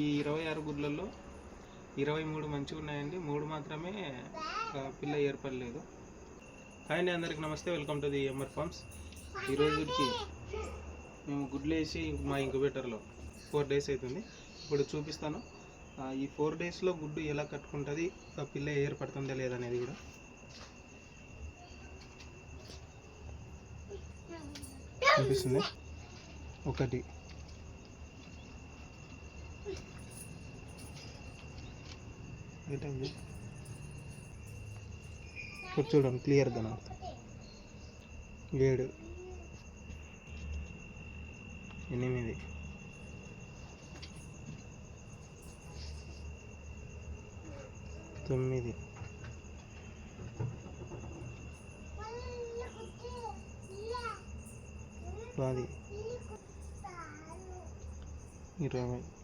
ఈ ఇరవై ఆరు గుడ్లలో ఇరవై మూడు మంచిగా ఉన్నాయండి. మూడు మాత్రమే పిల్ల ఏర్పడలేదు. హాయ్ అండి అందరికి నమస్తే. Welcome to the M R farms ఈరోజుకి మేము గుడ్లు వేసి మా ఇంక్యుబేటర్లో ఫోర్ డేస్ అవుతుంది ఇప్పుడు చూపిస్తాను. ఈ ఫోర్ డేస్లో గుడ్డు ఎలా కట్టుకుంటుంది ఆ పిల్ల ఏర్పడుతుందా లేదనేది కూడా. చూపిస్తుంది. ఒకటి. ఏంటండి? ఇక్కడ చూడండి క్లియర్గా నాకు. ఏడు. ఎనిమిది. తొమ్మిది. పది. ఇరవై.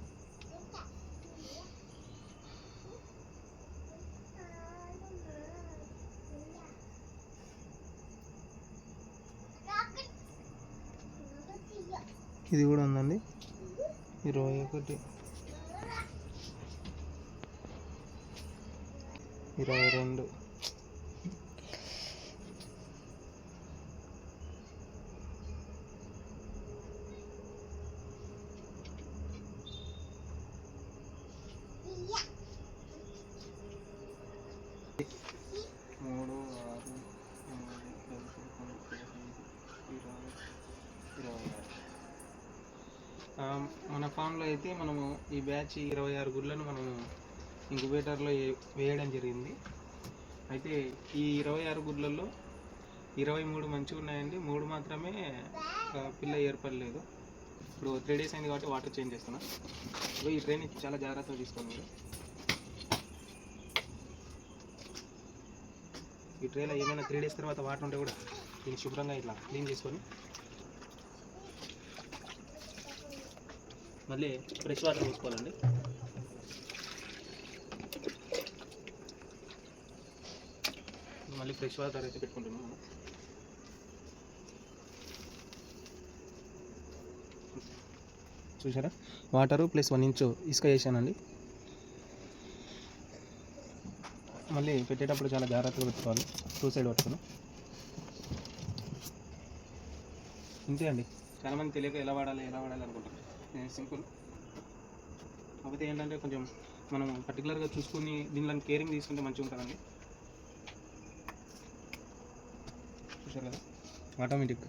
ఇది కూడా ఉందండి. ఇరవై ఒకటి. ఇరవై రెండు మూడు ఆరు ఎనిమిది పది పదకొండు పదిహేను ఇరవై ఇరవై ఆరు ఆ, మన ఫామ్లో అయితే మనము ఈ బ్యాచ్ ఇరవై ఆరు గుడ్లను మనము ఇంక్యుబేటర్లో వేయడం జరిగింది. అయితే ఈ ఇరవై ఆరు గుడ్లలో ఇరవై మూడు మంచిగా ఉన్నాయండి. మూడు మాత్రమే పిల్ల ఏర్పడలేదు. ఇప్పుడు త్రీ డేస్ అయింది కాబట్టి వాటర్ చేంజ్ చేస్తున్నా. ఈ ట్రైన్ చాలా జాగ్రత్తగా తీసుకోండి మీరు. ఈ ట్రైలో ఏమైనా త్రీ డేస్ తర్వాత వాటర్ ఉంటే కూడా దీన్ని శుభ్రంగా ఇట్లా క్లీన్ చేసుకొని మళ్ళీ ఫ్రెష్ వాటర్ పోసుకోవాలండి. మళ్ళీ ఫ్రెష్ వాటర్ అయితే పెట్టుకుంటున్నాం మనం చూసారా వాటరు ప్లస్ వన్ ఇంచు ఇసుక వేసానండి మళ్ళీ పెట్టేటప్పుడు చాలా జాగ్రత్తగా పెట్టుకోవాలి. టూ సైడ్ పట్టుకుని. ఇంతే అండి. చాలామంది తెలియక ఎలా వాడాలి ఎలా వాడాలి అనుకుంటారు సింపుల్. కాకపోతే ఏంటంటే కొంచెం మనం పర్టికులర్గా చూసుకుని దీనిలో కేరింగ్ తీసుకుంటే మంచిగా ఉంటుందండి. చూసారు కదా? ఆటోమేటిక్